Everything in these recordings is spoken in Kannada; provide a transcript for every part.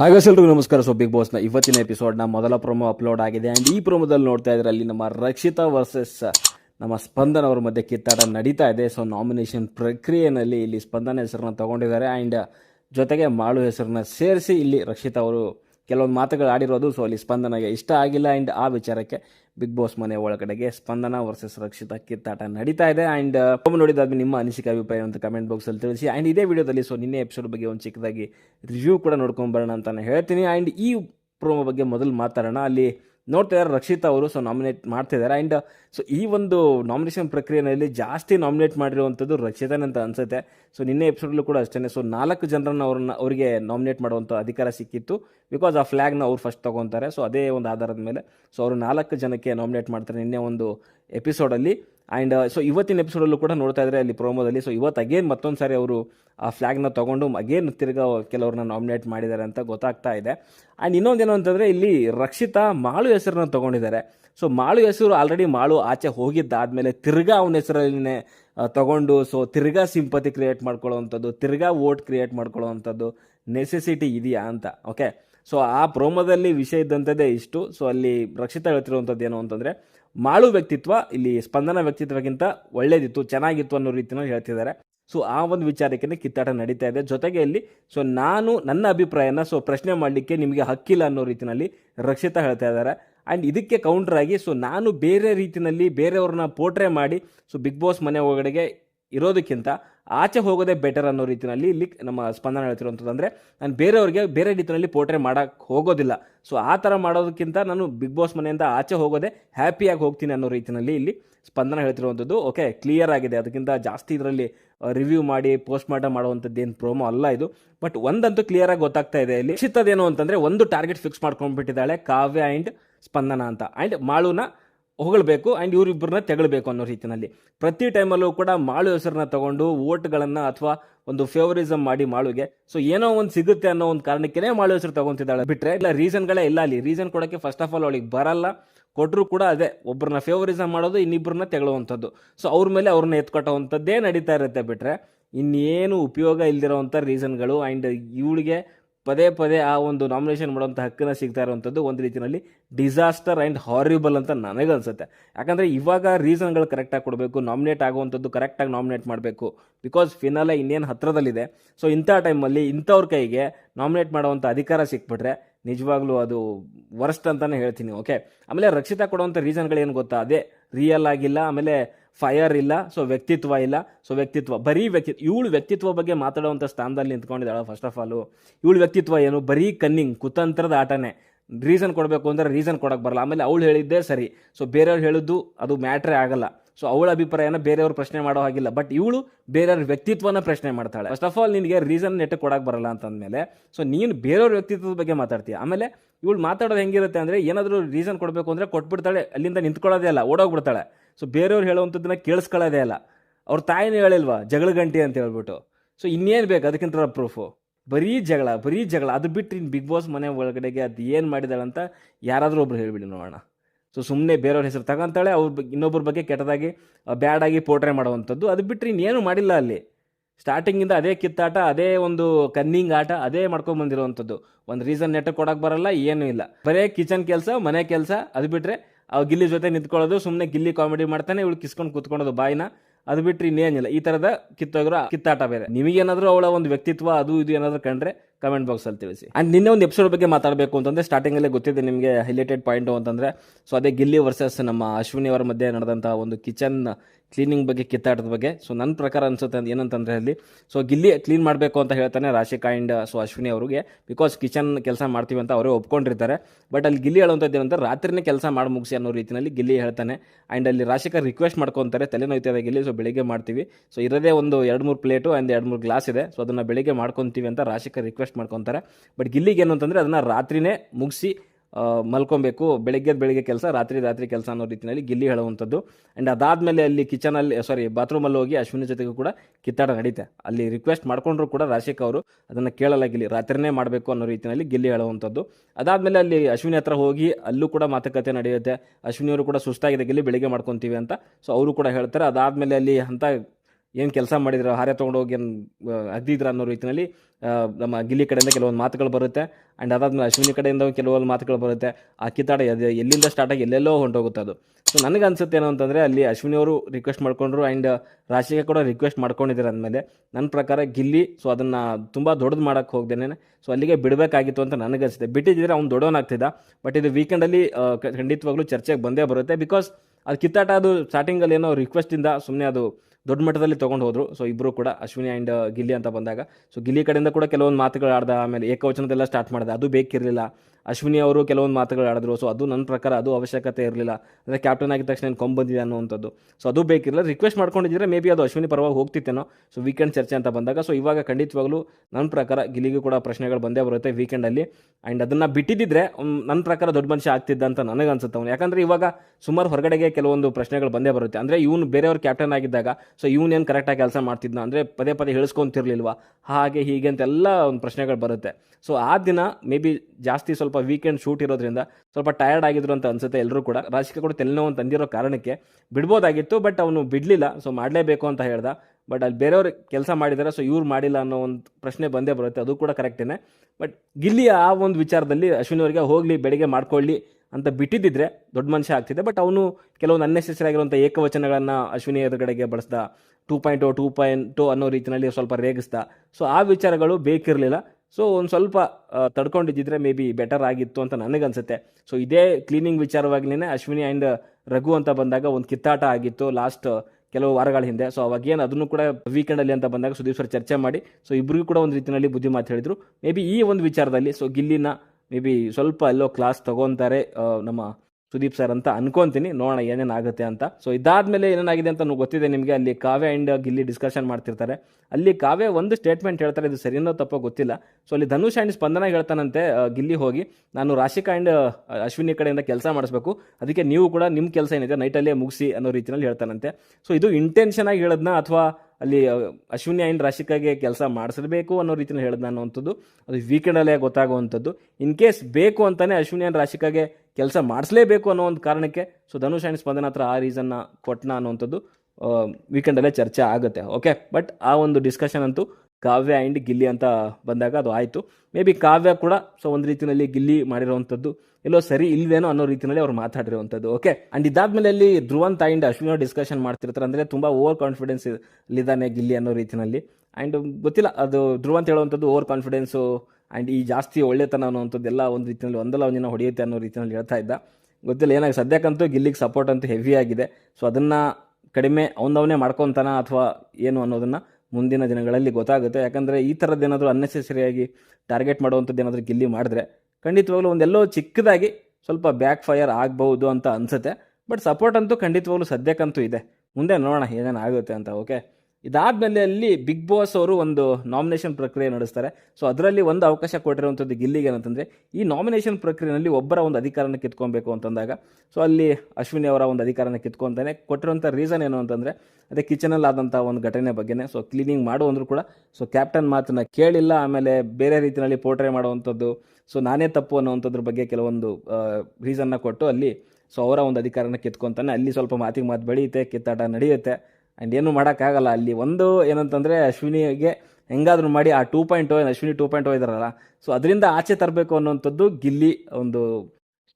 ಹಾಗೆ ಎಲ್ರಿಗೂ ನಮಸ್ಕಾರ. ಸೊ ಬಿಗ್ ಬಾಸ್ನ ಇವತ್ತಿನ ಎಪಿಸೋಡ್ನ ಮೊದಲ ಪ್ರೊಮೋ ಅಪ್ಲೋಡ್ ಆಗಿದೆ. ಆ್ಯಂಡ್ ಈ ಪ್ರೊಮೋದಲ್ಲಿ ನೋಡ್ತಾ ಇದ್ರೆ ಅಲ್ಲಿ ನಮ್ಮ ರಕ್ಷಿತಾ ವರ್ಸಸ್ ನಮ್ಮ ಸ್ಪಂದನ್ ಅವ್ರ ಮಧ್ಯೆ ಕಿತ್ತಾಟ ನಡೀತಾ ಇದೆ. ಸೊ ನಾಮಿನೇಷನ್ ಪ್ರಕ್ರಿಯೆಯಲ್ಲಿ ಇಲ್ಲಿ ಸ್ಪಂದನ ಹೆಸರನ್ನ ತಗೊಂಡಿದ್ದಾರೆ. ಆ್ಯಂಡ್ ಜೊತೆಗೆ ಮಾಳು ಹೆಸರನ್ನ ಸೇರಿಸಿ ಇಲ್ಲಿ ರಕ್ಷಿತಾ ಅವರು ಕೆಲವೊಂದು ಮಾತುಗಳು ಆಡಿರೋದು. ಸೊ ಅಲ್ಲಿ ಸ್ಪಂದನಗೆ ಇಷ್ಟ ಆಗಿಲ್ಲ. ಆ್ಯಂಡ್ ಆ ವಿಚಾರಕ್ಕೆ ಬಿಗ್ ಬಾಸ್ ಮನೆ ಒಳಗಡೆಗೆ ಸ್ಪಂದನ ವರ್ಸಸ್ ರಕ್ಷಿತ ಕಿತ್ತಾಟ ನಡೀತಾ ಇದೆ. ಆ್ಯಂಡ್ ನೋಡಿದಾದ್ಮೇಲೆ ನಿಮ್ಮ ಅನಿಸಿಕೆ, ಅಭಿಪ್ರಾಯ ಅಂತ ಕಮೆಂಟ್ ಬಾಕ್ಸಲ್ಲಿ ತಿಳಿಸಿ. ಆ್ಯಂಡ್ ಇದೇ ವಿಡಿಯೋದಲ್ಲಿ ಸೊ ನಿನ್ನೆ ಎಪಿಸೋಡ್ ಬಗ್ಗೆ ಒಂದು ಚಿಕ್ಕದಾಗಿ ರಿವ್ಯೂ ಕೂಡ ನೋಡ್ಕೊಂಡು ಬರೋಣ ಅಂತಾನೆ ಹೇಳ್ತೀನಿ. ಆ್ಯಂಡ್ ಈ ಪ್ರೋಮೋ ಬಗ್ಗೆ ಮೊದಲು ಮಾತಾಡೋಣ. ಅಲ್ಲಿ ನೋಡ್ತಾ ಇದ್ದಾರೆ ರಕ್ಷಿತಾ ಅವರು ಸೊ ನಾಮಿನೇಟ್ ಮಾಡ್ತಿದ್ದಾರೆ ಆ್ಯಂಡ್ ಸೊ ಈ ಒಂದು ನಾಮಿನೇಷನ್ ಪ್ರಕ್ರಿಯೆಯಲ್ಲಿ ಜಾಸ್ತಿ ನಾಮಿನೇಟ್ ಮಾಡಿರುವಂಥದ್ದು ರಕ್ಷಿತಾನೆ ಅಂತ ಅನ್ಸುತ್ತೆ. ಸೊ ನಿನ್ನೆ ಎಪಿಸೋಡ್ಲು ಕೂಡ ಅಷ್ಟೇ ಸೊ ನಾಲ್ಕು ಜನರನ್ನು ಅವ್ರನ್ನ, ಅವರಿಗೆ ನಾಮಿನೇಟ್ ಮಾಡುವಂಥ ಅಧಿಕಾರ ಸಿಕ್ಕಿತ್ತು. ಬಿಕಾಸ್ ಆ ಫ್ಲ್ಯಾಗ್ನ ಅವ್ರು ಫಸ್ಟ್ ತೊಗೊತಾರೆ. ಸೊ ಅದೇ ಒಂದು ಆಧಾರದ ಮೇಲೆ. ಸೊ ಅವರು ನಾಲ್ಕು ಜನಕ್ಕೆ ನಾಮಿನೇಟ್ ಮಾಡ್ತಾರೆ ನಿನ್ನೆ ಒಂದು ಎಪಿಸೋಡಲ್ಲಿ ಆ್ಯಂಡ್ ಸೊ ಇವತ್ತಿನ ಎಪಿಸೋಡಲ್ಲೂ ಕೂಡ ನೋಡ್ತಾ ಇದ್ದಾರೆ ಅಲ್ಲಿ ಪ್ರೋಮೋದಲ್ಲಿ ಸೊ ಇವತ್ತು ಅಗೇನ್ ಮತ್ತೊಂದು ಸಾರಿ ಅವರು ಆ ಫ್ಲ್ಯಾಗ್ನ ತೊಗೊಂಡು ಅಗೇನ್ ತಿರ್ಗಾ ಕೆಲವ್ರನ್ನ ನಾಮಿನೇಟ್ ಮಾಡಿದ್ದಾರೆ ಅಂತ ಗೊತ್ತಾಗ್ತಾ ಇದೆ. ಆ್ಯಂಡ್ ಇನ್ನೊಂದೇನು ಅಂತಂದರೆ ಇಲ್ಲಿ ರಕ್ಷಿತಾ ಮಾಳು ಹೆಸರನ್ನ ತೊಗೊಂಡಿದ್ದಾರೆ. ಸೊ ಮಾಳು ಹೆಸರು ಆಲ್ರೆಡಿ ಮಾಳು ಆಚೆ ಹೋಗಿದ್ದಾದಮೇಲೆ ತಿರ್ಗಾ ಅವನ ಹೆಸರಲ್ಲಿನೇ ತಗೊಂಡು ಸೊ ತಿರ್ಗಾ ಸಿಂಪತಿ ಕ್ರಿಯೇಟ್ ಮಾಡ್ಕೊಳ್ಳೋವಂಥದ್ದು, ತಿರ್ಗಾ ವೋಟ್ ಕ್ರಿಯೇಟ್ ಮಾಡ್ಕೊಳ್ಳೋವಂಥದ್ದು ನೆಸೆಸಿಟಿ ಇದೆಯಾ ಅಂತ ಓಕೆ ಸೊ ಆ ಪ್ರೋಮೋದಲ್ಲಿ ವಿಷಯ ಇದ್ದಂಥದ್ದೇ ಇಷ್ಟು. ಸೊ ಅಲ್ಲಿ ರಕ್ಷಿತಾ ಹೇಳ್ತಿರುವಂಥದ್ದು ಏನು ಅಂತಂದರೆ ಮಾಳು ವ್ಯಕ್ತಿತ್ವ, ಇಲ್ಲಿ ಸ್ಪಂದನ ವ್ಯಕ್ತಿತ್ವಕ್ಕಿಂತ ಒಳ್ಳೇದಿತ್ತು, ಚೆನ್ನಾಗಿತ್ತು ಅನ್ನೋ ರೀತಿಯಲ್ಲಿ ಹೇಳ್ತಿದ್ದಾರೆ. ಸೊ, ಆ ಒಂದು ವಿಚಾರಕ್ಕೆ ಕಿತ್ತಾಟ ನಡೀತಾ ಇದೆ. ಜೊತೆಗೆ ಇಲ್ಲಿ, ಸೊ, ನಾನು ನನ್ನ ಅಭಿಪ್ರಾಯನ, ಸೊ, ಪ್ರಶ್ನೆ ಮಾಡಲಿಕ್ಕೆ ನಿಮಗೆ ಹಕ್ಕಿಲ್ಲ ಅನ್ನೋ ರೀತಿಯಲ್ಲಿ ರಕ್ಷಿತಾ ಹೇಳ್ತಾ ಇದ್ದಾರೆ. ಆ್ಯಂಡ್ ಇದಕ್ಕೆ ಕೌಂಟರ್ ಆಗಿ, ಸೊ, ನಾನು ಬೇರೆ ರೀತಿಯಲ್ಲಿ ಬೇರೆಯವ್ರನ್ನ ಪೋಟ್ರೆ ಮಾಡಿ, ಸೊ ಬಿಗ್ ಬಾಸ್ ಮನೆ ಒಳಗಡೆಗೆ ಇರೋದಕ್ಕಿಂತ ಆಚೆ ಹೋಗೋದೇ ಬೆಟರ್ ಅನ್ನೋ ರೀತಿಯಲ್ಲಿ ಇಲ್ಲಿ ನಮ್ಮ ಸ್ಪಂದನ ಹೇಳ್ತಿರುವಂಥದ್ದು. ಅಂದರೆ ನಾನು ಬೇರೆಯವ್ರಿಗೆ ಬೇರೆ ರೀತಿಯಲ್ಲಿ ಪೋರ್ಟ್ರೇ ಮಾಡೋಕ್ಕೆ ಹೋಗೋದಿಲ್ಲ. ಸೊ ಆ ಥರ ಮಾಡೋದಕ್ಕಿಂತ ನಾನು ಬಿಗ್ ಬಾಸ್ ಮನೆಯಿಂದ ಆಚೆ ಹೋಗೋದೇ ಹ್ಯಾಪಿಯಾಗಿ ಹೋಗ್ತೀನಿ ಅನ್ನೋ ರೀತಿಯಲ್ಲಿ ಇಲ್ಲಿ ಸ್ಪಂದನ ಹೇಳ್ತಿರುವಂಥದ್ದು. ಓಕೆ ಕ್ಲಿಯರ್ ಆಗಿದೆ. ಅದಕ್ಕಿಂತ ಜಾಸ್ತಿ ಇದರಲ್ಲಿ ರಿವ್ಯೂ ಮಾಡಿ ಪೋಸ್ಟ್ ಮಾರ್ಟಮ್ ಮಾಡುವಂಥದ್ದು ಏನು ಪ್ರೋಮೋ ಅಲ್ಲ ಇದು. ಬಟ್ ಒಂದಂತೂ ಕ್ಲಿಯರ್ ಆಗಿ ಗೊತ್ತಾಗ್ತಾ ಇದೆ ಇಲ್ಲಿ. ಶಿತ್ತದೇನು ಅಂತಂದರೆ ಒಂದು ಟಾರ್ಗೆಟ್ ಫಿಕ್ಸ್ ಮಾಡ್ಕೊಂಡ್ಬಿಟ್ಟಿದ್ದಾಳೆ ಕಾವ್ಯ ಆ್ಯಂಡ್ ಸ್ಪಂದನ ಅಂತ. ಆ್ಯಂಡ್ ಮಾಳುನ ಹೊಗಳಬೇಕು ಆ್ಯಂಡ್ ಇವರಿಬ್ಬರನ್ನ ತೆಗಳಬೇಕು ಅನ್ನೋ ರೀತಿಯಲ್ಲಿ ಪ್ರತಿ ಟೈಮಲ್ಲೂ ಕೂಡ ಮಾಳು ಹೆಸರನ್ನ ತಗೊಂಡು ಓಟ್ಗಳನ್ನು ಅಥವಾ ಒಂದು ಫೇವರಿಸಮ್ ಮಾಡಿ ಮಾಳುಗೆ. ಸೊ ಏನೋ ಒಂದು ಸಿಗುತ್ತೆ ಅನ್ನೋ ಒಂದು ಕಾರಣಕ್ಕೇ ಮಾಳು ಹೆಸರು ತಗೊಂತಿದ್ದಾಳೆ. ಬಿಟ್ಟರೆ ಇಲ್ಲ ರೀಸನ್ಗಳೇ ಇಲ್ಲ ಅಲ್ಲಿ. ರೀಸನ್ ಕೊಡೋಕ್ಕೆ ಫಸ್ಟ್ ಆಫ್ ಆಲ್ ಅವಳಿಗೆ ಬರಲ್ಲ. ಕೊಟ್ಟರು ಕೂಡ ಅದೇ ಒಬ್ಬರನ್ನ ಫೇವರಿಸಮ್ ಮಾಡೋದು ಇನ್ನಿಬ್ಬರನ್ನ ತೆಗೊಳ್ಳುವಂಥದ್ದು ಸೊ ಅವ್ರ ಮೇಲೆ ಅವ್ರನ್ನ ಎತ್ಕೊಟ್ಟೋವಂಥದ್ದೇ ನಡೀತಾ ಇರುತ್ತೆ ಬಿಟ್ಟರೆ ಇನ್ನೇನು ಉಪಯೋಗ ಇಲ್ದಿರೋವಂಥ ರೀಸನ್ಗಳು ಆ್ಯಂಡ್ ಇವಳಿಗೆ ಪದೇ ಪದೇ ಆ ಒಂದು ನಾಮಿನೇಷನ್ ಮಾಡುವಂಥ ಹಕ್ಕನ್ನು ಸಿಗ್ತಾ ಇರುವಂಥದ್ದು ಒಂದು ರೀತಿಯಲ್ಲಿ ಡಿಸಾಸ್ಟರ್ ಆ್ಯಂಡ್ ಹಾರಿಬಲ್ ಅಂತ ನನಗೆ ಅನಿಸುತ್ತೆ ಯಾಕಂದರೆ ಇವಾಗ ರೀಸನ್ಗಳು ಕರೆಕ್ಟಾಗಿ ಕೊಡಬೇಕು ನಾಮಿನೇಟ್ ಆಗುವಂಥದ್ದು ಕರೆಕ್ಟಾಗಿ ನಾಮಿನೇಟ್ ಮಾಡಬೇಕು. ಬಿಕಾಸ್ ಫಿನಾಲೆ ಇನ್ನೇನು ಹತ್ತಿರದಲ್ಲಿದೆ ಸೊ ಇಂಥ ಟೈಮಲ್ಲಿ ಇಂಥವ್ರ ಕೈಗೆ ನಾಮಿನೇಟ್ ಮಾಡುವಂಥ ಅಧಿಕಾರ ಸಿಕ್ಬಿಟ್ರೆ ನಿಜವಾಗ್ಲೂ ಅದು ವರ್ಸ್ಟ್ ಅಂತಲೇ ಹೇಳ್ತೀನಿ ಓಕೆ ಆಮೇಲೆ ರಕ್ಷಿತಾ ಕೊಡುವಂಥ ರೀಸನ್ಗಳು ಏನು ಗೊತ್ತಾ? ಅದೇ ರಿಯಲ್ ಆಗಿಲ್ಲ, ಆಮೇಲೆ ಫೈರ್ ಇಲ್ಲ, ಸೊ ವ್ಯಕ್ತಿತ್ವ ಇಲ್ಲ, ಸೊ ವ್ಯಕ್ತಿತ್ವ. ಬರೀ ವ್ಯಕ್ತಿ, ಇವಳು ವ್ಯಕ್ತಿತ್ವ ಬಗ್ಗೆ ಮಾತಾಡುವಂಥ ಸ್ಥಾನದಲ್ಲಿ ನಿಂತ್ಕೊಂಡಿದ್ದಾಳೆ ಫಸ್ಟ್ ಆಫ್ ಆಲು ಇವಳು ವ್ಯಕ್ತಿತ್ವ ಏನು? ಬರೀ ಕನ್ನಿಂಗ್, ಕುತಂತ್ರದ ಆಟನೇ. ರೀಸನ್ ಕೊಡಬೇಕು ಅಂದರೆ ರೀಸನ್ ಕೊಡೋಕೆ ಬರಲ್ಲ. ಆಮೇಲೆ ಅವಳು ಹೇಳಿದ್ದೇ ಸರಿ. ಸೊ ಬೇರೆಯವ್ರು ಹೇಳಿದ್ದು ಅದು ಮ್ಯಾಟ್ರೇ ಆಗಲ್ಲ. ಸೊ ಅವಳ ಅಭಿಪ್ರಾಯನ ಬೇರೆಯವ್ರ ಪ್ರಶ್ನೆ ಮಾಡೋ ಹಾಗಿಲ್ಲ. ಬಟ್ ಇವಳು ಬೇರೆಯವ್ರ ವ್ಯಕ್ತಿತ್ವನ ಪ್ರಶ್ನೆ ಮಾಡ್ತಾಳೆ. ಫಸ್ಟ್ ಆಫ್ ಆಲ್ ನಿನಗೆ ರೀಸನ್ ನೆಟ್ಟು ಕೊಡೋಕೆ ಬರಲ್ಲ ಅಂತಂದಮೇಲೆ ಸೊ ನೀನು ಬೇರೆಯವ್ರ ವ್ಯಕ್ತಿತ್ವದ ಬಗ್ಗೆ ಮಾತಾಡ್ತೀಯ? ಆಮೇಲೆ ಇವಳು ಮಾತಾಡೋದು ಹೆಂಗಿರುತ್ತೆ ಅಂದರೆ ಏನಾದರೂ ರೀಸನ್ ಕೊಡಬೇಕು ಅಂದರೆ ಕೊಟ್ಬಿಡ್ತಾಳೆ. ಅಲ್ಲಿಂದ ನಿಂತ್ಕೊಳ್ಳೋದೇ ಇಲ್ಲ ಓಡೋಗ್ಬಿಡ್ತಾಳೆ. ಸೊ ಬೇರೆಯವ್ರು ಹೇಳುವಂಥದ್ದನ್ನ ಕೇಳಿಸ್ಕೊಳ್ಳೋದೇ ಇಲ್ಲ ಅವ್ರ ತಾಯಿನೇ ಹೇಳಿಲ್ವಾ ಜಗಳ ಗಂಟೆ ಅಂತ ಹೇಳ್ಬಿಟ್ಟು. ಸೊ ಇನ್ನೇನು ಬೇಕು? ಅದಕ್ಕಿಂತ ಪ್ರೂಫು ಬರೀ ಜಗಳ ಬರೀ ಜಗಳ. ಅದು ಬಿಟ್ಟು ಇನ್ನು ಬಿಗ್ ಬಾಸ್ ಮನೆ ಒಳಗಡೆಗೆ ಅದು ಏನು ಮಾಡಿದಾಳೆ ಅಂತ ಯಾರಾದರೂ ಒಬ್ರು ಹೇಳಿಬಿಡಿ ನೋಡೋಣ. ಸೊ ಸುಮ್ಮನೆ ಬೇರೆಯವ್ರ ಹೆಸರು ತಗೊಂತಾಳೆ, ಅವ್ರ ಬಗ್ಗೆ ಇನ್ನೊಬ್ಬರ ಬಗ್ಗೆ ಕೆಟ್ಟದಾಗಿ ಬ್ಯಾಡಾಗಿ ಪೋರ್ಟ್ರೇ ಮಾಡುವಂಥದ್ದು. ಅದು ಬಿಟ್ಟರೆ ಇನ್ನೇನು ಮಾಡಿಲ್ಲ ಅಲ್ಲಿ. ಸ್ಟಾರ್ಟಿಂಗಿಂದ ಅದೇ ಕಿತ್ತಾಟ, ಅದೇ ಒಂದು ಕನ್ನಿಂಗ್ ಆಟ, ಅದೇ ಮಾಡ್ಕೊಂಡು ಬಂದಿರುವಂಥದ್ದು. ಒಂದು ರೀಸನ್ ನೆಟ್ಟಕ್ಕೆ ಕೊಡೋಕೆ ಬರಲ್ಲ, ಏನೂ ಇಲ್ಲ. ಬರೇ ಕಿಚನ್ ಕೆಲಸ, ಮನೆ ಕೆಲಸ, ಅದು ಬಿಟ್ಟರೆ ಗಿಲ್ಲಿ ಜೊತೆ ನಿಂತ್ಕೊಳ್ಳೋದು ಸುಮ್ಮನೆ ಗಿಲ್ಲಿ ಕಾಮಿಡಿ ಮಾಡ್ತಾನೆ, ಇವಳು ಕಿಸ್ಕೊಂಡು ಕೂತ್ಕೊಳ್ಳೋದು ಬಾಯಿನ. ಅದು ಬಿಟ್ಟರೆ ಇನ್ನೇನಿಲ್ಲ. ಈ ಥರದ ಕಿತ್ತೋಗಿರೋ ಕಿತ್ತಾಟ ಬೇರೆ. ನಿಮಗೇನಾದರೂ ಅವಳ ಒಂದು ವ್ಯಕ್ತಿತ್ವ, ಅದು ಇದು ಏನಾದರೂ ಕಂಡ್ರೆ ಕಮೆಂಟ್ ಬಾಕ್ಸಲ್ಲಿ ತಿಳಿಸಿ. ಆ್ಯಂಡ್ ನಿನ್ನೆ ಒಂದು ಎಪಿಸೋಡ್ ಬಗ್ಗೆ ಮಾತಾಡಬೇಕು ಅಂತಂದರೆ ಸ್ಟಾರ್ಟಿಂಗಲ್ಲೇ ಗೊತ್ತಿದೆ ನಿಮಗೆ ಹೈಲೈಟೆಡ್ ಪಾಯಿಂಟು ಅಂತಂದರೆ ಸೊ ಅದೇ ಗಿಲ್ಲಿ ವರ್ಸಸ್ ನಮ್ಮ ಅಶ್ವಿನಿ ಅವರ ಮಧ್ಯೆ ನಡೆದಂಥ ಒಂದು ಕಿಚನ್ ಕ್ಲೀನಿಂಗ್ ಬಗ್ಗೆ ಕಿತ್ತಾಟದ ಬಗ್ಗೆ. ಸೊ ನನ್ನ ಪ್ರಕಾರ ಅನ್ಸುತ್ತೆ ಅಂತ ಏನಂತಂದರೆ ಅಲ್ಲಿ ಸೊ ಗಿಲ್ಲಿ ಕ್ಲೀನ್ ಮಾಡಬೇಕು ಅಂತ ಹೇಳ್ತಾನೆ ರಾಶಿಕಾ ಆ್ಯಂಡ್ ಸೊ ಅಶ್ವಿನಿ ಅವರಿಗೆ ಬಿಕಾಸ್ ಕಿಚನ್ ಕೆಲಸ ಮಾಡ್ತೀವಿ ಅಂತ ಅವರೇ ಒಪ್ಕೊಂಡಿರ್ತಾರೆ. ಬಟ್ ಅಲ್ಲಿ ಗಿಲ್ಲಿ ಹೇಳುವಂಥದ್ದು ಅಂದ್ರೆ ರಾತ್ರಿನೇ ಕೆಲಸ ಮಾಡಿ ಮುಗಿಸಿ ಅನ್ನೋ ರೀತಿಯಲ್ಲಿ ಗಿಲ್ಲಿ ಹೇಳ್ತಾನೆ. ಆ್ಯಂಡ್ ಅಲ್ಲಿ ರಾಶಿಕಾ ರಿಕ್ವೆಸ್ಟ್ ಮಾಡ್ಕೊತಾರೆ ತಲೆನೋಯ್ತದೆ ಗಿಲ್ಲಿ ಸೊ ಬೆಳಿಗ್ಗೆ ಮಾಡ್ತೀವಿ. ಸೊ ಇರೋದೇ ಒಂದು ಎರಡು ಮೂರು ಪ್ಲೇಟು ಆ್ಯಂಡ್ ಎರಡು ಮೂರು ಗ್ಲಾಸ್ ಇದೆ. ಸೊ ಅದನ್ನು ಬೆಳಿಗ್ಗೆ ಮಾಡ್ಕೊತೀವಿ ಅಂತ ರಾಶಿಕಾ ರಿಕ್ವೆಸ್ಟ್ ಮಾಡ್ಕೊತಾರೆ. ಬಟ್ ಗಿಲ್ಲಿಗೆ ಏನು ಅಂತಂದರೆ ಅದನ್ನು ರಾತ್ರಿನೇ ಮುಗಿಸಿ ಮಲ್ಕೊಬೇಕು. ಬೆಳಗ್ಗೆ ಬೆಳಗ್ಗೆ ಕೆಲಸ, ರಾತ್ರಿ ರಾತ್ರಿ ಕೆಲಸ ಅನ್ನೋ ರೀತಿಯಲ್ಲಿ ಗಿಲ್ಲಿ ಹೇಳುವಂಥದ್ದು. ಆ್ಯಂಡ್ ಅದಾದಮೇಲೆ ಅಲ್ಲಿ ಕಿಚನಲ್ಲಿ ಸಾರಿ ಬಾತ್ರೂಮಲ್ಲಿ ಹೋಗಿ ಅಶ್ವಿನಿ ಜೊತೆಗೂ ಕೂಡ ಕಿತ್ತಾಟ ನಡೀತೆ. ಅಲ್ಲಿ ರಿಕ್ವೆಸ್ಟ್ ಮಾಡ್ಕೊಂಡ್ರು ಕೂಡ ರಾಶಿಕ್ ಅವರು ಅದನ್ನು ಕೇಳಲ್ಲ ಗಿಲ್ಲಿ, ರಾತ್ರಿನೇ ಮಾಡಬೇಕು ಅನ್ನೋ ರೀತಿಯಲ್ಲಿ ಗಿಲ್ಲಿ ಹೇಳುವಂಥದ್ದು. ಅದಾದಮೇಲೆ ಅಲ್ಲಿ ಅಶ್ವಿನಿ ಹತ್ರ ಹೋಗಿ ಅಲ್ಲೂ ಕೂಡ ಮಾತುಕತೆ ನಡೆಯುತ್ತೆ. ಅಶ್ವಿನಿಯವರು ಕೂಡ ಸುಸ್ತಾಗಿದೆ, ಗಿಲ್ಲಿ ಬೆಳಿಗ್ಗೆ ಮಾಡ್ಕೊತೀವಿ ಅಂತ. ಸೊ ಅವರು ಕೂಡ ಹೇಳ್ತಾರೆ. ಅದಾದಮೇಲೆ ಅಲ್ಲಿ ಅಂತ ಏನು ಕೆಲಸ ಮಾಡಿದ್ರು, ಹಾರೆ ತೊಗೊಂಡೋಗಿ ಏನು ಅಗ್ದಿದ್ರ ಅನ್ನೋ ರೀತಿಯಲ್ಲಿ ನಮ್ಮ ಗಿಲ್ಲಿ ಕಡೆಯಿಂದ ಕೆಲವೊಂದು ಮಾತುಗಳು ಬರುತ್ತೆ. ಆ್ಯಂಡ್ ಅದಾದಮೇಲೆ ಅಶ್ವಿನಿ ಕಡೆಯಿಂದ ಕೆಲವೊಂದು ಮಾತುಗಳು ಬರುತ್ತೆ. ಆ ಕಿತ್ತಾಟ ಎದೆ- ಎಲ್ಲಿಂದ ಸ್ಟಾರ್ಟ್ ಆಗಿ ಎಲ್ಲೆಲ್ಲೋ ಹೊಂಟೋಗುತ್ತೆ ಅದು. ಸೊ ನನಗೆ ಅನ್ಸುತ್ತೆ ಏನು ಅಂತಂದರೆ ಅಲ್ಲಿ ಅಶ್ವಿನಿ ಅವರು ರಿಕ್ವೆಸ್ಟ್ ಮಾಡ್ಕೊಂಡ್ರು ಆ್ಯಂಡ್ ರಾಶಿಗೆ ಕೂಡ ರಿಕ್ವೆಸ್ಟ್ ಮಾಡ್ಕೊಂಡಿದ್ದಾರೆ ಅಂದಮೇಲೆ. ನನ್ನ ಪ್ರಕಾರ ಗಿಲ್ಲಿ ಸೊ ಅದನ್ನು ತುಂಬ ದೊಡ್ಡದು ಮಾಡೋಕ್ಕೆ ಹೋಗ್ದೇನೆ. ಸೊ ಅಲ್ಲಿಗೆ ಬಿಡಬೇಕಾಗಿತ್ತು ಅಂತ ನನಗೆ ಅನಿಸುತ್ತೆ. ಬಿಟ್ಟಿದ್ದರೆ ಅವ್ನು ದೊಡ್ಡವನಾಗ್ತಿದ್ದ ಬಟ್ ಇದು ವೀಕೆಂಡಲ್ಲಿ ಖಂಡಿತವಾಗ್ಲೂ ಚರ್ಚೆಗೆ ಬಂದೇ ಬರುತ್ತೆ. ಬಿಕಾಸ್ ಅದು ಕಿತ್ತಾಟ ಅದು ಸ್ಟಾರ್ಟಿಂಗಲ್ಲಿ ಏನೋ ರಿಕ್ವೆಸ್ಟಿಂದ ಸುಮ್ಮನೆ ಅದು ದೊಡ್ಡ ಮಟ್ಟದಲ್ಲಿ ತೊಗೊಂಡು ಹೋದರು. ಸೊ ಇಬ್ಬರು ಕೂಡ ಅಶ್ವಿನಿ ಆ್ಯಂಡ್ ಗಿಲ್ಲಿ ಅಂತ ಬಂದಾಗ. ಸೊ ಗಿಲ್ಲಿ ಕಡೆಯಿಂದ ಕೂಡ ಕೆಲವೊಂದು ಮಾತುಗಳು ಆಡ್ದ, ಆಮೇಲೆ ಏಕವಚನದೆಲ್ಲ ಸ್ಟಾರ್ಟ್ ಮಾಡಿದೆ. ಅದು ಬೇಕಿರಲಿಲ್ಲ. ಅಶ್ವಿನಿ ಅವರು ಕೆಲವೊಂದು ಮಾತುಗಳು ಆಡಿದ್ರು. ಸೊ ಅದು ನನ್ನ ಪ್ರಕಾರ ಅದು ಅವಶ್ಯಕತೆ ಇರಲಿಲ್ಲ. ಅಂದರೆ ಕ್ಯಾಪ್ಟನ್ ಆಗಿದ ತಕ್ಷಣ ಏನು ಕೊಂಬಂದಿದೆ ಅನ್ನೋವಂಥದ್ದು. ಸೊ ಅದು ಬೇಕಿರಲಿಲ್ಲ. ರಿಕ್ವೆಸ್ಟ್ ಮಾಡ್ಕೊಂಡಿದ್ರೆ ಮೇ ಬಿ ಅದು ಅಶ್ವಿನಿ ಪರವಾಗಿ ಹೋಗ್ತಿತ್ತೇನೋ. ಸೊ ವೀಕೆಂಡ್ ಚರ್ಚೆ ಅಂತ ಬಂದಾಗ. ಸೊ ಇವಾಗ ಖಂಡಿತವಾಗ್ಲೂ ನನ್ನ ಪ್ರಕಾರ ಗಿಲಿಗೂ ಕೂಡ ಪ್ರಶ್ನೆಗಳು ಬಂದೇ ಬರುತ್ತೆ ವೀಕೆಂಡಲ್ಲಿ ಆ್ಯಂಡ್ ಅದನ್ನು ಬಿಟ್ಟಿದ್ದಿದ್ರೆ ನನ್ನ ಪ್ರಕಾರ ದೊಡ್ಡ ಮನುಷ್ಯ ಆಗ್ತಿದ್ದ ಅಂತ ನನಗೆ ಅನ್ಸುತ್ತೆ ಅವನು. ಯಾಕಂದರೆ ಇವಾಗ ಸುಮಾರು ಹೊರಗಡೆಗೆ ಕೆಲವೊಂದು ಪ್ರಶ್ನೆಗಳು ಬಂದೇ ಬರುತ್ತೆ. ಅಂದರೆ ಇವನು ಬೇರೆಯವ್ರ ಕ್ಯಾಪ್ಟನ್ ಆಗಿದ್ದಾಗ ಸೊ ಇವನೇನು ಕರೆಕ್ಟಾಗಿ ಕೆಲಸ ಮಾಡ್ತಿದ್ನ, ಅಂದರೆ ಪದೇ ಪದೇ ಹೇಳಿಸ್ಕೊಂತಿರ್ಲಿಲ್ವಾ? ಹಾಗೆ ಹೀಗೆ ಅಂತೆಲ್ಲ ಒಂದು ಪ್ರಶ್ನೆಗಳು ಬರುತ್ತೆ. ಸೊ ಆ ದಿನ ಮೇ ಬಿ ಜಾಸ್ತಿ ಸ್ವಲ್ಪ ವೀಕೆಂಡ್ ಶೂಟ್ ಇರೋದ್ರಿಂದ ಸ್ವಲ್ಪ ಟಯರ್ಡ್ ಆಗಿದ್ರು ಅಂತ ಅನ್ಸುತ್ತೆ ಎಲ್ಲರೂ ಕೂಡ. ರಾಜಕೀಯ ಕೂಡ ತಲೆನೋವು ಅಂತ ಅಂದಿರೋ ಕಾರಣಕ್ಕೆ ಬಿಡ್ಬೋದಾಗಿತ್ತು ಬಟ್ ಅವನು ಬಿಡಲಿಲ್ಲ. ಸೊ ಮಾಡಲೇಬೇಕು ಅಂತ ಹೇಳ್ದ. ಬಟ್ ಅಲ್ಲಿ ಬೇರೆಯವ್ರು ಕೆಲಸ ಮಾಡಿದ್ದಾರೆ ಸೊ ಇವ್ರು ಮಾಡಿಲ್ಲ ಅನ್ನೋ ಒಂದು ಪ್ರಶ್ನೆ ಬಂದೇ ಬರುತ್ತೆ. ಅದು ಕೂಡ ಕರೆಕ್ಟೇನೆ ಬಟ್ ಗಿಲ್ಲಿ ಆ ಒಂದು ವಿಚಾರದಲ್ಲಿ ಅಶ್ವಿನಿ ಅವರಿಗೆ ಹೋಗಲಿ, ಬೆಳಿಗ್ಗೆ ಮಾಡ್ಕೊಳ್ಳಿ ಅಂತ ಬಿಟ್ಟಿದ್ದಿದ್ರೆ ದೊಡ್ಡ ಮನುಷ್ಯ ಆಗ್ತಿದೆ ಬಟ್ ಅವನು ಕೆಲವೊಂದು ಅನ್ನೆಸೆಸರಿ ಆಗಿರುವಂಥ ಏಕವಚನಗಳನ್ನು ಅಶ್ವಿನಿ ಎದುರುಗಡೆಗೆ ಬಳಸ್ದ. Two point two point two ಅನ್ನೋ ರೀತಿಯಲ್ಲಿ ಸ್ವಲ್ಪ ರೇಗಿಸ್ತಾ ಸೊ ಆ ವಿಚಾರಗಳು ಬೇಕಿರಲಿಲ್ಲ. ಸೊ ಒಂದು ಸ್ವಲ್ಪ ತಡ್ಕೊಂಡಿದ್ದಿದ್ರೆ ಮೇ ಬಿ ಬೆಟರ್ ಆಗಿತ್ತು ಅಂತ ನನಗನ್ಸುತ್ತೆ. ಸೊ ಇದೇ ಕ್ಲೀನಿಂಗ್ ವಿಚಾರವಾಗ್ಲೇ ಅಶ್ವಿನಿ ಆ್ಯಂಡ್ ರಘು ಅಂತ ಬಂದಾಗ ಒಂದು ಕಿತ್ತಾಟ ಆಗಿತ್ತು ಲಾಸ್ಟ್ ಕೆಲವು ವಾರಗಳ ಹಿಂದೆ. ಸೊ ಅವಾಗೇನು ಅದನ್ನು ಕೂಡ ವೀಕೆಂಡಲ್ಲಿ ಅಂತ ಬಂದಾಗ ಸುದೀಪ್ ಸರ್ ಚರ್ಚೆ ಮಾಡಿ ಸೊ ಇಬ್ಬರಿಗೂ ಕೂಡ ಒಂದು ರೀತಿಯಲ್ಲಿ ಬುದ್ಧಿ ಮಾತು ಹೇಳಿದ್ರು. ಮೇ ಬಿ ಈ ಒಂದು ವಿಚಾರದಲ್ಲಿ ಸೊ ಗಿಲ್ಲಿನ ಮೇ ಬಿ ಸ್ವಲ್ಪ ಎಲ್ಲೋ ಕ್ಲಾಸ್ ತೊಗೊತಾರೆ ನಮ್ಮ ಸುದೀಪ್ ಸರ್ ಅಂತ ಅನ್ಕೊಂತೀನಿ. ನೋಡೋಣ ಏನೇನು ಆಗುತ್ತೆ ಅಂತ. ಸೊ ಇದಾದ್ಮೇಲೆ ಏನೇನಾಗಿದೆ ಅಂತ ಗೊತ್ತಿದೆ ನಿಮಗೆ. ಅಲ್ಲಿ ಕಾವ್ಯ ಆ್ಯಂಡ್ ಗಿಲ್ಲಿ ಡಿಸ್ಕಷನ್ ಮಾಡ್ತಿರ್ತಾರೆ. ಅಲ್ಲಿ ಕಾವ್ಯ ಒಂದು ಸ್ಟೇಟ್ಮೆಂಟ್ ಹೇಳ್ತಾರೆ. ಇದು ಸರಿನೋ ತಪ್ಪೋ ಗೊತ್ತಿಲ್ಲ. ಸೊ ಅಲ್ಲಿ ಧನುಷ್ ಆ್ಯಂಡ್ ಸ್ಪಂದನ ಹೇಳ್ತಾನಂತೆ ಗಿಲ್ಲಿ ಹೋಗಿ. ನಾನು ರಾಶಿಕಾ ಆ್ಯಂಡ್ ಅಶ್ವಿನಿ ಕಡೆಯಿಂದ ಕೆಲಸ ಮಾಡಿಸ್ಬೇಕು. ಅದಕ್ಕೆ ನೀವು ಕೂಡ ನಿಮ್ಮ ಕೆಲಸ ಏನಿದೆ ನೈಟಲ್ಲೇ ಮುಗಿಸಿ ಅನ್ನೋ ರೀತಿಯಲ್ಲಿ ಹೇಳ್ತಾನಂತೆ. ಸೊ ಇದು ಇಂಟೆನ್ಷನ್ ಆಗಿ ಹೇಳದ್ನ ಅಥವಾ ಅಲ್ಲಿ ಅಶ್ವಿನಿ ಆ್ಯಂಡ್ ರಾಶಿಕಾಗೆ ಕೆಲಸ ಮಾಡಿಸಬೇಕು ಅನ್ನೋ ರೀತಿಯಲ್ಲಿ ಹೇಳಿದ ಅನ್ನೋವಂಥದ್ದು ಅದು ವೀಕೆಂಡಲ್ಲೇ ಗೊತ್ತಾಗುವಂಥದ್ದು. ಇನ್ ಕೇಸ್ ಬೇಕು ಅಂತಲೇ ಅಶ್ವಿನಿ ಆ್ಯಂಡ್ ರಾಶಿಕಾಗೆ ಕೆಲಸ ಮಾಡಿಸಲೇಬೇಕು ಅನ್ನೋ ಒಂದು ಕಾರಣಕ್ಕೆ ಸೊ ಧನುಷ್ ಆ್ಯಂಡ್ ಸ್ಪಂದನ ಹತ್ರ ಆ ರೀಸನ್ನ ಕೊಟ್ಟನ ಅನ್ನೋವಂಥದ್ದು ವೀಕೆಂಡಲ್ಲೇ ಚರ್ಚೆ ಆಗುತ್ತೆ. ಓಕೆ ಬಟ್ ಆ ಒಂದು ಡಿಸ್ಕಷನ್ ಅಂತೂ ಕಾವ್ಯ ಆ್ಯಂಡ್ ಗಿಲ್ಲಿ ಅಂತ ಬಂದಾಗ ಅದು ಆಯಿತು. ಮೇ ಬಿ ಕಾವ್ಯ ಕೂಡ ಸೊ ಒಂದು ರೀತಿಯಲ್ಲಿ ಗಿಲ್ಲಿ ಮಾಡಿರುವಂಥದ್ದು ಎಲ್ಲೋ ಸರಿ ಇಲ್ವೇನೋ ಅನ್ನೋ ರೀತಿಯಲ್ಲಿ ಅವ್ರು ಮಾತಾಡಿರುವಂಥದ್ದು ಓಕೆ ಅಂಡ್ ಇದಾದ್ಮೇಲೆ ಅಲ್ಲಿ ಧ್ರುವಂತ್ ಆ್ಯಂಡ್ ಅಶ್ವಿನೋ ಡಿಸ್ಕಷನ್ ಮಾಡ್ತಿರ್ತಾರೆ. ಅಂದರೆ ತುಂಬ ಓವರ್ ಕಾನ್ಫಿಡೆನ್ಸ್ ಇಲ್ಲಿದ್ದಾನೆ ಗಿಲ್ಲಿ ಅನ್ನೋ ರೀತಿಯಲ್ಲಿ ಆ್ಯಂಡ್ ಗೊತ್ತಿಲ್ಲ, ಅದು ಧ್ರುವಂತ್ ಹೇಳುವಂಥದ್ದು ಓವರ್ ಕಾನ್ಫಿಡೆನ್ಸು ಆ್ಯಂಡ್ ಈ ಜಾಸ್ತಿ ಒಳ್ಳೆತನ ಅನ್ನೋವಂಥದ್ದು ಎಲ್ಲ ಒಂದು ರೀತಿಯಲ್ಲಿ ಒಂದಲ್ಲ ಒಂದಿನ ಹೊಡೆಯುತ್ತೆ ಅನ್ನೋ ರೀತಿಯಲ್ಲಿ ಹೇಳ್ತಾ ಇದ್ದ. ಗೊತ್ತಿಲ್ಲ ಏನಾಗಿ ಸದ್ಯಕ್ಕಂತೂ ಗಿಲ್ಲಿಗೆ ಸಪೋರ್ಟ್ ಅಂತೂ ಹೆವಿ ಆಗಿದೆ. ಸೊ ಅದನ್ನು ಕಡಿಮೆ, ಅವನವನೇ ಮಾಡ್ಕೊತಾನ ಅಥವಾ ಏನು ಅನ್ನೋದನ್ನು ಮುಂದಿನ ದಿನಗಳಲ್ಲಿ ಗೊತ್ತಾಗುತ್ತೆ. ಯಾಕಂದರೆ ಈ ಥರದ್ದು ಏನಾದರೂ ಅನ್ನೆಸೆಸರಿಯಾಗಿ ಟಾರ್ಗೆಟ್ ಮಾಡುವಂಥದ್ದು ಏನಾದರೂ ಗಿಲ್ಲಿ ಮಾಡಿದ್ರೆ ಖಂಡಿತವಾಗ್ಲೂ ಒಂದೆಲ್ಲೋ ಚಿಕ್ಕದಾಗಿ ಸ್ವಲ್ಪ ಬ್ಯಾಕ್ ಫೈರ್ ಆಗಬಹುದು ಅಂತ ಅನಿಸುತ್ತೆ. ಬಟ್ ಸಪೋರ್ಟ್ ಅಂತೂ ಖಂಡಿತವಾಗ್ಲೂ ಸದ್ಯಕ್ಕಂತೂ ಇದೆ. ಮುಂದೆ ನೋಡೋಣ ಏನೇನು ಆಗುತ್ತೆ ಅಂತ ಓಕೆ ಇದಾದ್ಮೇಲೆ ಅಲ್ಲಿ ಬಿಗ್ ಬಾಸ್ ಅವರು ಒಂದು ನಾಮಿನೇಷನ್ ಪ್ರಕ್ರಿಯೆ ನಡೆಸ್ತಾರೆ. ಸೊ ಅದರಲ್ಲಿ ಒಂದು ಅವಕಾಶ ಕೊಟ್ಟಿರುವಂಥದ್ದು ಗಿಲ್ಲಿಗೆ ಏನಂತಂದರೆ, ಈ ನಾಮಿನೇಷನ್ ಪ್ರಕ್ರಿಯೆಯಲ್ಲಿ ಒಬ್ಬರ ಒಂದು ಅಧಿಕಾರನ ಕಿತ್ಕೊಬೇಕು ಅಂತಂದಾಗ ಸೊ ಅಲ್ಲಿ ಅಶ್ವಿನಿ ಅವರ ಒಂದು ಅಧಿಕಾರನ ಕಿತ್ಕೊತಾನೆ ಕೊಟ್ಟಿರುವಂಥ ರೀಸನ್ ಏನು ಅಂತಂದರೆ, ಅದೇ ಕಿಚನಲ್ಲಿ ಆದಂಥ ಒಂದು ಘಟನೆ ಬಗ್ಗೆನೇ ಸೊ ಕ್ಲೀನಿಂಗ್ ಮಾಡು ಅಂದರೂ ಕೂಡ ಸೊ ಕ್ಯಾಪ್ಟನ್ ಮಾತನ್ನ ಕೇಳಿಲ್ಲ, ಆಮೇಲೆ ಬೇರೆ ರೀತಿಯಲ್ಲಿ ಪೋರ್ಟ್ರೇ ಮಾಡುವಂಥದ್ದು ಸೊ ನಾನೇ ತಪ್ಪು ಅನ್ನುವಂಥದ್ರ ಬಗ್ಗೆ ಕೆಲವೊಂದು ರೀಸನ್ನ ಕೊಟ್ಟು ಅಲ್ಲಿ ಸೊ ಅವರ ಒಂದು ಅಧಿಕಾರನ ಕಿತ್ಕೊತಾನೆ ಅಲ್ಲಿ ಸ್ವಲ್ಪ ಮಾತಿಗೆ ಮಾತು ಬೆಳೆಯುತ್ತೆ, ಕಿತ್ತಾಟ ನಡೆಯುತ್ತೆ. ಆ್ಯಂಡ್ ಏನು ಮಾಡೋಕ್ಕಾಗಲ್ಲ. ಅಲ್ಲಿ ಒಂದು ಏನಂತಂದರೆ ಅಶ್ವಿನಿಗೆ ಹೆಂಗಾದ್ರೂ ಮಾಡಿ ಆ two point O Ashwini two point O ಇದಾರಲ್ಲ ಸೊ ಅದರಿಂದ ಆಚೆ ತರಬೇಕು ಅನ್ನೋವಂಥದ್ದು ಗಿಲ್ಲಿ ಒಂದು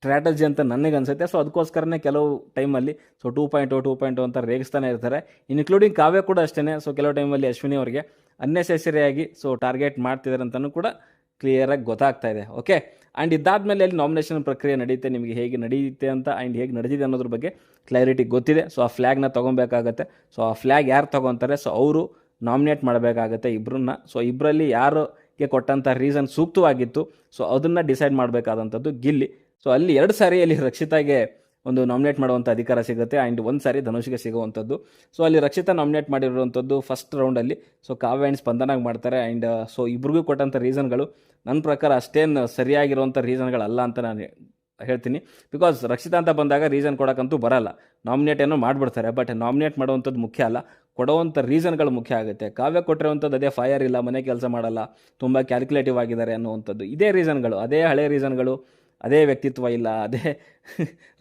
ಸ್ಟ್ರಾಟಜಿ ಅಂತ ನನಗೆ ಅನ್ಸುತ್ತೆ. ಸೊ ಅದಕ್ಕೋಸ್ಕರನೇ ಕೆಲವು ಟೈಮಲ್ಲಿ so two point two point ಅಂತ ರೇಗಿಸ್ತಾನೆ ಇರ್ತಾರೆ. ಇನ್ಕ್ಲೂಡಿಂಗ್ ಕಾವ್ಯ ಕೂಡ ಅಷ್ಟೇ ಸೊ ಕೆಲವು ಟೈಮಲ್ಲಿ ಅಶ್ವಿನಿ ಅವರಿಗೆ ಅನ್ನೆಸೆಸರಿಯಾಗಿ ಸೊ ಟಾರ್ಗೆಟ್ ಮಾಡ್ತಿದ್ದಾರೆ ಅಂತಲೂ ಕೂಡ ಕ್ಲಿಯರಾಗಿ ಗೊತ್ತಾಗ್ತಾ ಇದೆ. ಓಕೆ ಆ್ಯಂಡ್ ಇದಾದ್ಮೇಲೆ ಅಲ್ಲಿ ನಾಮಿನೇಷನ್ ಪ್ರಕ್ರಿಯೆ ನಡೆಯುತ್ತೆ ನಿಮಗೆ ಹೇಗೆ ನಡೆಯುತ್ತೆ ಅಂತ ಆ್ಯಂಡ್ ಹೇಗೆ ನಡೆದಿದೆ ಅನ್ನೋದ್ರ ಬಗ್ಗೆ ಕ್ಲಾರಿಟಿ ಗೊತ್ತಿದೆ. ಸೊ ಆ ಫ್ಲ್ಯಾಗ್ನ ತೊಗೊಬೇಕಾಗತ್ತೆ. ಸೊ ಆ ಫ್ಲ್ಯಾಗ್ ಯಾರು ತೊಗೊತಾರೆ? ಸೊ ಅವರು ನಾಮಿನೇಟ್ ಮಾಡಬೇಕಾಗತ್ತೆ ಇಬ್ಬರನ್ನ ಸೊ ಇಬ್ಬರಲ್ಲಿ ಯಾರಿಗೆ ಕೊಟ್ಟಂಥ ರೀಸನ್ ಸೂಕ್ತವಾಗಿತ್ತು ಸೊ ಅದನ್ನು ಡಿಸೈಡ್ ಮಾಡಬೇಕಾದಂಥದ್ದು ಗಿಲ್ಲಿ. ಸೊ ಅಲ್ಲಿ ಎರಡು ಸಾರಿ ಅಲ್ಲಿ ರಕ್ಷಿತಾಗೆ ಒಂದು ನಾಮಿನೇಟ್ ಮಾಡುವಂಥ ಅಧಿಕಾರ ಸಿಗುತ್ತೆ ಆ್ಯಂಡ್ ಒಂದು ಸಾರಿ ಧನುಷ್ಗೆ ಸಿಗುವಂಥದ್ದು. ಸೊ ಅಲ್ಲಿ ರಕ್ಷಿತಾ ನಾಮಿನೇಟ್ ಮಾಡಿರುವಂಥದ್ದು ಫಸ್ಟ್ ರೌಂಡಲ್ಲಿ ಸೊ ಕಾವ್ಯ ಆ್ಯಂಡ್ ಸ್ಪಂದನಾಗಿ ಮಾಡ್ತಾರೆ ಆ್ಯಂಡ್ ಸೊ ಇಬ್ರಿಗೂ ಕೊಟ್ಟಂಥ ರೀಸನ್ಗಳು ನನ್ನ ಪ್ರಕಾರ ಅಷ್ಟೇನು ಸರಿಯಾಗಿರುವಂಥ ರೀಸನ್ಗಳಲ್ಲ ಅಂತ ನಾನು ಹೇಳ್ತೀನಿ. ಬಿಕಾಸ್ ರಕ್ಷಿತಾ ಅಂತ ಬಂದಾಗ ರೀಸನ್ ಕೊಡೋಕ್ಕಂತೂ ಬರಲ್ಲ. ನಾಮಿನೇಟ್ ಏನೋ ಮಾಡಿಬಿಡ್ತಾರೆ ಬಟ್ ನಾಮಿನೇಟ್ ಮಾಡುವಂಥದ್ದು ಮುಖ್ಯ ಅಲ್ಲ. ಕೊಡುವಂಥ ರೀಸನ್ಗಳು ಮುಖ್ಯ ಆಗುತ್ತೆ. ಕಾವ್ಯ ಕೊಟ್ಟಿರುವಂಥದ್ದು ಅದೇ ಫೈರ್ ಇಲ್ಲ, ಮನೆ ಕೆಲಸ ಮಾಡಲ್ಲ, ತುಂಬ ಕ್ಯಾಲ್ಕುಲೇಟಿವ್ ಆಗಿದ್ದಾರೆ ಅನ್ನುವಂಥದ್ದು. ಇದೇ ರೀಸನ್ಗಳು ಅದೇ ಹಳೆ ರೀಸನ್ಗಳು ಅದೇ ವ್ಯಕ್ತಿತ್ವ ಇಲ್ಲ, ಅದೇ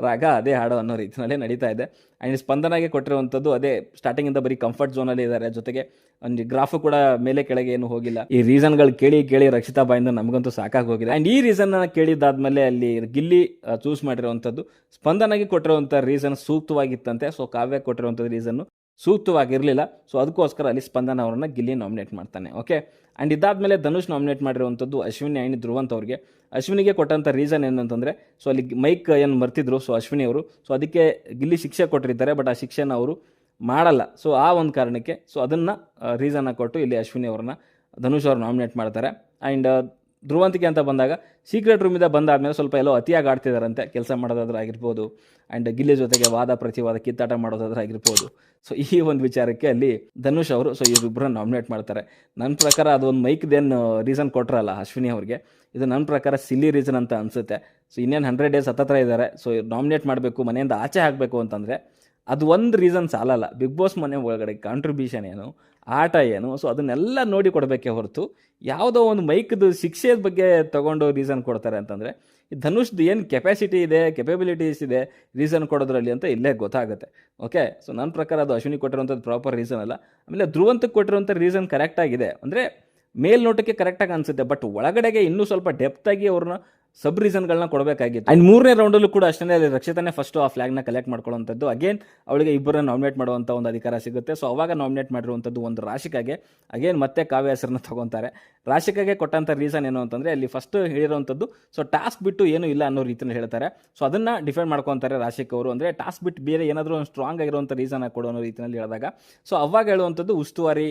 ರಾಗ, ಅದೇ ಹಾಡು ಅನ್ನೋ ರೀತಿಯಲ್ಲೇ ನಡೀತಾ ಇದೆ. ಆ್ಯಂಡ್ ಸ್ಪಂದನಾಗೆ ಕೊಟ್ಟಿರುವಂಥದ್ದು ಅದೇ ಸ್ಟಾರ್ಟಿಂಗಿಂದ ಬರೀ ಕಂಫರ್ಟ್ ಝೋನಲ್ಲಿ ಇದ್ದಾರೆ ಜೊತೆಗೆ ಒಂದು ಗ್ರಾಫು ಕೂಡ ಮೇಲೆ ಕೆಳಗೆ ಏನು ಹೋಗಿಲ್ಲ. ಈ ರೀಸನ್ಗಳು ಕೇಳಿ ಕೇಳಿ ರಕ್ಷಿತಾ ಬಾಯಿಂದ ನಮಗಂತೂ ಸಾಕಾಗಿ ಹೋಗಿದೆ. ಆ್ಯಂಡ್ ಈ ರೀಸನ್ನ ಕೇಳಿದ್ದಾದ್ಮೇಲೆ ಅಲ್ಲಿ ಗಿಲ್ಲಿ ಚೂಸ್ ಮಾಡಿರುವಂಥದ್ದು. ಸ್ಪಂದನಾಗಿ ಕೊಟ್ಟಿರುವಂಥ ರೀಸನ್ ಸೂಕ್ತವಾಗಿತ್ತಂತೆ. ಸೊ ಕಾವ್ಯ ಕೊಟ್ಟಿರುವಂಥದ್ದು ರೀಸನ್ನು ಸೂಕ್ತವಾಗಿರಲಿಲ್ಲ. ಸೊ ಅದಕ್ಕೋಸ್ಕರ ಅಲ್ಲಿ ಸ್ಪಂದನ ಅವರನ್ನು ಗಿಲ್ಲಿ ನಾಮಿನೇಟ್ ಮಾಡ್ತಾನೆ. ಓಕೆ ಆ್ಯಂಡ್ ಇದಾದ್ಮೇಲೆ ಧನುಷ್ ನಾಮಿನೇಟ್ ಮಾಡಿರುವಂಥದ್ದು ಅಶ್ವಿನಿ ಆ್ಯಂಡ್ ಧ್ರುವಂತ್ ಅವ್ರಿಗೆ. ಅಶ್ವಿನಿಗೆ ಕೊಟ್ಟಂಥ ರೀಸನ್ ಏನಂತಂದರೆ ಸೊ ಅಲ್ಲಿ ಮೈಕ್ ಏನು ಮರ್ತಿದ್ರು ಸೊ ಅಶ್ವಿನಿ ಅವರು. ಸೊ ಅದಕ್ಕೆ ಗಿಲ್ಲಿ ಶಿಕ್ಷೆ ಕೊಟ್ಟಿರ್ತಾರೆ ಬಟ್ ಆ ಶಿಕ್ಷೆನ ಅವರು ಮಾಡಲ್ಲ. ಸೊ ಆ ಒಂದು ಕಾರಣಕ್ಕೆ ಸೊ ಅದನ್ನು ರೀಸನ್ನ ಕೊಟ್ಟು ಇಲ್ಲಿ ಅಶ್ವಿನಿ ಅವ್ರನ್ನ, ಧನುಷ್ ಅವ್ರು ನಾಮಿನೇಟ್ ಮಾಡ್ತಾರೆ. ಆ್ಯಂಡ್ ಧ್ರುವಂತಿಗೆ ಅಂತ ಬಂದಾಗ ಸೀಕ್ರೆಟ್ ರೂಮಿಂದ ಬಂದಾದ್ಮೇಲೆ ಸ್ವಲ್ಪ ಎಲ್ಲೋ ಅತಿಯಾಗಿ ಆಡ್ತಿದಾರಂತೆ. ಕೆಲಸ ಮಾಡೋದಾದ್ರಾಗಿರ್ಬೋದು ಆ್ಯಂಡ್ ಗಿಲ್ಲಿ ಜೊತೆಗೆ ವಾದ ಪ್ರತಿವಾದ ಕಿತ್ತಾಟ ಮಾಡೋದಾದ್ರಾಗಿರ್ಬೋದು ಸೊ ಈ ಒಂದು ವಿಚಾರಕ್ಕೆ ಅಲ್ಲಿ ಧನುಷ್ ಅವರು ಸೊ ಇವರಿಬ್ಬರನ್ನ ನಾಮಿನೇಟ್ ಮಾಡ್ತಾರೆ. ನನ್ನ ಪ್ರಕಾರ ಅದು ಒಂದು ಮೈಕ್ದೇನು ರೀಸನ್ ಕೊಟ್ರಲ್ಲ ಅಶ್ವಿನಿ ಅವ್ರಿಗೆ. ಇದು ನನ್ನ ಪ್ರಕಾರ ಸಿಲ್ಲಿ ರೀಸನ್ ಅಂತ ಅನಿಸುತ್ತೆ. ಸೊ ಇನ್ನೇನು ಹಂಡ್ರೆಡ್ ಡೇಸ್ ಹತ್ತತ್ರ ಇದ್ದಾರೆ ಸೊ ನಾಮಿನೇಟ್ ಮಾಡಬೇಕು, ಮನೆಯಿಂದ ಆಚೆ ಹಾಕಬೇಕು ಅಂತಂದರೆ ಅದು ಒಂದು ರೀಸನ್ ಸಾಲಲ್ಲ. ಬಿಗ್ ಬಾಸ್ ಮನೆ ಒಳಗಡೆ ಕಾಂಟ್ರಿಬ್ಯೂಷನ್ ಏನು? ಆಟ ಏನು? ಸೊ ಅದನ್ನೆಲ್ಲ ನೋಡಿ ಕೊಡಬೇಕೇ ಹೊರತು ಯಾವುದೋ ಒಂದು ಮೈಕ್ದು ಶಿಕ್ಷೆ ಬಗ್ಗೆ ತೊಗೊಂಡು ರೀಸನ್ ಕೊಡ್ತಾರೆ ಅಂತಂದರೆ, ಈ ಧನುಷ್ದು ಏನು ಕೆಪಾಸಿಟಿ ಇದೆ ಕೆಪಬಿಲಿಟೀಸ್ ಇದೆ ರೀಸನ್ ಕೊಡೋದ್ರಲ್ಲಿ ಅಂತ ಇಲ್ಲೇ ಗೊತ್ತಾಗುತ್ತೆ. ಓಕೆ ಸೊ ನನ್ನ ಪ್ರಕಾರ ಅದು ಅಶ್ವಿನಿ ಕೊಟ್ಟಿರುವಂಥದ್ದು ಪ್ರಾಪರ್ ರೀಸನ್ ಅಲ್ಲ. ಆಮೇಲೆ ಧ್ರುವಂತಕ್ಕೆ ಕೊಟ್ಟಿರುವಂಥ ರೀಸನ್ ಕರೆಕ್ಟಾಗಿದೆ ಅಂದರೆ ಮೇಲ್ನೋಟಕ್ಕೆ ಕರೆಕ್ಟಾಗಿ ಅನಿಸುತ್ತೆ ಬಟ್ ಒಳಗಡೆಗೆ ಇನ್ನೂ ಸ್ವಲ್ಪ ಡೆಪ್ತಾಗಿ ಅವ್ರನ್ನ ಸಬ್ ರೀಸನ್ಗಳನ್ನ ಕೊಡಬೇಕಾಗಿತ್ತು. ಆ್ಯಂಡ್ ಮೂರನೇ ರೌಂಡಲ್ಲೂ ಕೂಡ ಅಷ್ಟೇ ಅಲ್ಲಿ ರಕ್ಷಿತಾನೇ ಫಸ್ಟ್ ಆ ಫ್ಲಾಗ್ನ ಕಲೆಕ್ಟ್ ಮಾಡ್ಕೊಳ್ಳುವಂಥದ್ದು. ಅಗೇನ್ ಅವಳಿಗೆ ಇಬ್ಬರನ್ನ ನಾಮಿನೇಟ್ ಮಾಡುವಂಥ ಒಂದು ಅಧಿಕಾರ ಸಿಗುತ್ತೆ. ಸೊ ಅವಾಗ ನಾಮಿನೇಟ್ ಮಾಡಿರುವಂಥದ್ದು ಒಂದು ರಾಶಿಕಾಗೆ. ಅಗೇನ್ ಮತ್ತೆ ಕಾವ್ಯ ಹೆಸರನ್ನ ತಗೊತಾರೆ. ರಾಶಿಕಾಗೆ ಕೊಟ್ಟಂಥ ರೀಸನ್ ಏನು ಅಂತಂದರೆ ಅಲ್ಲಿ ಫಸ್ಟ್ ಹೇಳಿರುವಂಥದ್ದು ಸೊ ಟಾಸ್ಕ್ ಬಿಟ್ಟು ಏನು ಇಲ್ಲ ಅನ್ನೋ ರೀತಿಯಲ್ಲಿ ಹೇಳ್ತಾರೆ. ಸೊ ಅದನ್ನು ಡಿಫೆಂಡ್ ಮಾಡ್ಕೊತಾರೆ ರಾಶಿಕ್ ಅವರು. ಅಂದರೆ ಟಾಸ್ಕ್ ಬಿಟ್ಟು ಬೇರೆ ಏನಾದರೂ ಒಂದು ಸ್ಟ್ರಾಂಗ್ ಆಗಿರುವಂಥ ರೀಸನ್ ಕೊಡೋ ಅನ್ನೋ ರೀತಿಯಲ್ಲಿ ಹೇಳಿದಾಗ. ಸೊ ಅವಾಗ ಹೇಳುವಂಥದ್ದು ಉಸ್ತುವಾರಿ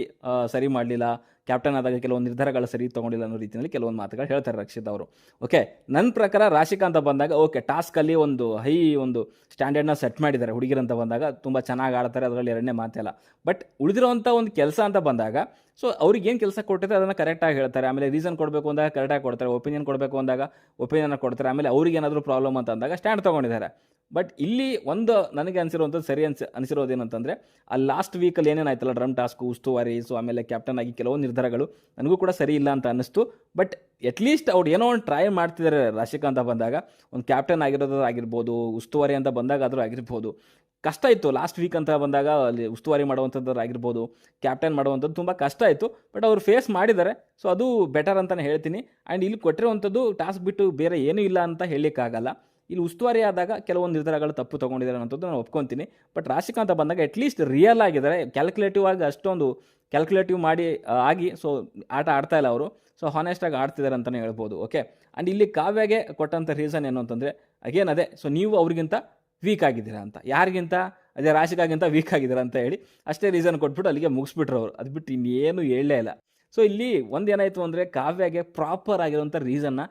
ಸರಿ ಮಾಡಲಿಲ್ಲ. ಕ್ಯಾಪ್ಟನ್ ಆದಾಗ ಕೆಲವೊಂದು ನಿರ್ಧಾರಗಳು ಸರಿ ತೊಗೊಂಡಿಲ್ಲ ಅನ್ನೋ ರೀತಿಯಲ್ಲಿ ಕೆಲವೊಂದು ಮಾತುಗಳು ಹೇಳ್ತಾರೆ ರಕ್ಷಿತ್ ಅವರು. ಓಕೆ ನನ್ನ ಪ್ರಕಾರ ರಾಶಿಕಾ ಅಂತ ಬಂದಾಗ ಓಕೆ ಟಾಸ್ಕಲ್ಲಿ ಒಂದು ಹೈ ಒಂದು ಸ್ಟ್ಯಾಂಡರ್ಡ್ನ ಸೆಟ್ ಮಾಡಿದ್ದಾರೆ. ಹುಡುಗಿರಂತ ಬಂದಾಗ ತುಂಬ ಚೆನ್ನಾಗಿ ಆಡ್ತಾರೆ, ಅದರಲ್ಲಿ ಎರಡನೇ ಮಾತಿಲ್ಲ. ಬಟ್ ಉಳಿದಿರೋವಂಥ ಒಂದು ಕೆಲಸ ಅಂತ ಬಂದಾಗ ಸೊ ಅವ್ರಿಗೆ ಏನು ಕೆಲಸ ಕೊಟ್ಟಿದೆ ಅದನ್ನು ಕರೆಕ್ಟಾಗಿ ಹೇಳ್ತಾರೆ. ಆಮೇಲೆ ರೀಸನ್ ಕೊಡಬೇಕು ಅಂದಾಗ ಕರೆಕ್ಟಾಗಿ ಕೊಡ್ತಾರೆ. ಒಪಿನಿಯನ್ ಕೊಡಬೇಕು ಅಂದಾಗ ಒಪಿನಿಯನ್ ಕೊಡ್ತಾರೆ. ಆಮೇಲೆ ಅವ್ರಿಗೆ ಏನಾದರೂ ಪ್ರಾಬ್ಲಮ್ ಅಂತ ಅಂದಾಗ ಸ್ಟ್ಯಾಂಡ್ ತೊಗೊಂಡಿದ್ದಾರೆ. ಬಟ್ ಇಲ್ಲಿ ಒಂದು ನನಗೆ ಅನಿಸಿರುವಂಥದ್ದು ಸರಿ ಅನ್ಸಿ, ಅನಿಸಿರೋದು ಏನಂತಂದರೆ, ಆ ಲಾಸ್ಟ್ ವೀಕಲ್ಲಿ ಏನೇನಾಯ್ತಲ್ಲ ಡ್ರಮ್ ಟಾಸ್ಕು ಉಸ್ತುವಾರಿ ಸೊ ಆಮೇಲೆ ಕ್ಯಾಪ್ಟನ್ ಆಗಿ ಕೆಲವೊಂದು ನಿರ್ಧಾರಗಳು. ನನಗೂ ಕೂಡ ಸರಿ ಇಲ್ಲ ಅಂತ ಅನ್ನಿಸ್ತು. ಬಟ್ ಅಟ್ಲೀಸ್ಟ್ ಅವ್ರು ಏನೋ ಒಂದು ಟ್ರೈ ಮಾಡ್ತಿದ್ದಾರೆ ರಾಶಿಕಾ ಅಂತ ಬಂದಾಗ. ಒಂದು ಕ್ಯಾಪ್ಟನ್ ಆಗಿರೋದು ಆಗಿರ್ಬೋದು, ಉಸ್ತುವಾರಿ ಅಂತ ಬಂದಾಗ ಆದರೂ ಆಗಿರ್ಬೋದು. ಕಷ್ಟ ಇತ್ತು. ಲಾಸ್ಟ್ ವೀಕ್ ಅಂತ ಬಂದಾಗ ಅಲ್ಲಿ ಉಸ್ತುವಾರಿ ಮಾಡುವಂಥದ್ದು ಆಗಿರ್ಬೋದು ಕ್ಯಾಪ್ಟನ್ ಮಾಡುವಂಥದ್ದು ತುಂಬ ಕಷ್ಟ ಇತ್ತು ಬಟ್ ಅವರು ಫೇಸ್ ಮಾಡಿದ್ದಾರೆ. ಸೊ ಅದು ಬೆಟರ್ ಅಂತಲೇ ಹೇಳ್ತೀನಿ. ಆ್ಯಂಡ್ ಇಲ್ಲಿ ಕೊಟ್ಟಿರುವಂಥದ್ದು ಟಾಸ್ಕ್ ಬಿಟ್ಟು ಬೇರೆ ಏನೂ ಇಲ್ಲ ಅಂತ ಹೇಳಲಿಕ್ಕಾಗಲ್ಲ. ಇಲ್ಲಿ ಉಸ್ತುವಾರಿ ಆದಾಗ ಕೆಲವೊಂದು ನಿರ್ಧಾರಗಳು ತಪ್ಪು ತೊಗೊಂಡಿದ್ದಾರೆ ಅನ್ನೋದು ನಾನು ಒಪ್ಕೊತೀನಿ. ಬಟ್ ರಾಶಿಕಾ ಅಂತ ಬಂದಾಗ ಅಟ್ಲೀಸ್ಟ್ ರಿಯಲ್ ಆಗಿದ್ದಾರೆ. ಕ್ಯಾಲ್ಕುಲೇಟಿವ್ ಆಗಿ ಅಷ್ಟೊಂದು ಕ್ಯಾಲ್ಕುಲೇಟಿವ್ ಮಾಡಿ ಆಗಿ ಸೊ ಆಟ ಆಡ್ತಾ ಇಲ್ಲ ಅವರು. ಸೊ ಹಾನೆಸ್ಟಾಗಿ ಆಡ್ತಿದ್ದಾರೆ ಅಂತಲೇ ಹೇಳ್ಬೋದು. ಓಕೆ ಆ್ಯಂಡ್ ಇಲ್ಲಿ ಕಾವ್ಯಗೆ ಕೊಟ್ಟಂಥ ರೀಸನ್ ಏನು ಅಂತಂದರೆ ಅಗೇನ್ ಅದೇ ಸೊ ನೀವು ಅವ್ರಿಗಿಂತ ವೀಕ್ ಆಗಿದ್ದೀರಾ ಅಂತ. ಯಾರಿಗಿಂತ? ಅದೇ ರಾಶಿಗಾಗಿಂತ ವೀಕ್ ಆಗಿದ್ದೀರಾ ಅಂತ ಹೇಳಿ ಅಷ್ಟೇ ರೀಸನ್ ಕೊಟ್ಬಿಟ್ಟು ಅಲ್ಲಿಗೆ ಮುಗಿಸ್ಬಿಟ್ರು ಅವರು. ಅದು ಬಿಟ್ಟು ಇನ್ನೇನು ಹೇಳಲೇ ಇಲ್ಲ. ಸೊ ಇಲ್ಲಿ ಒಂದೇನಾಯಿತು ಅಂದರೆ ಕಾವ್ಯಗೆ ಪ್ರಾಪರ್ ಆಗಿರುವಂಥ ರೀಸನ್ನ